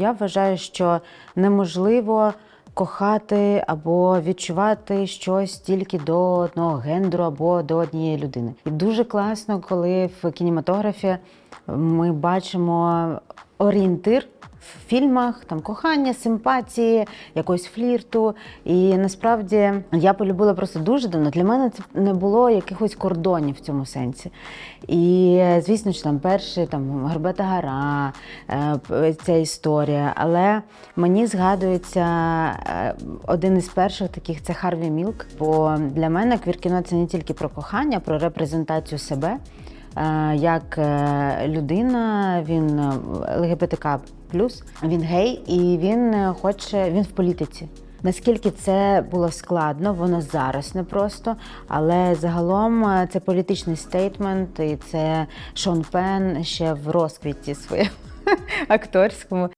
Я вважаю, що неможливо кохати або відчувати щось тільки до одного гендеру або до однієї людини. І дуже класно, коли в кінематографі ми бачимо орієнтир в фільмах, там кохання, симпатії, якогось флірту. І насправді я полюбила просто дуже давно. Для мене це не було якихось кордонів в цьому сенсі. І звісно, що там перший там Горбета гора, е, ця історія. Але мені згадується е, один із перших таких це Харві Мілк. Бо для мене квір-кіно це не тільки про кохання, про репрезентацію себе. Е, Як е, людина, він е, ЛГБТК він гей, і він хоче, він в політиці. Наскільки це було складно, воно зараз непросто, але загалом це політичний стейтмент, і це Шон Пен ще в розквіті своєму акторському.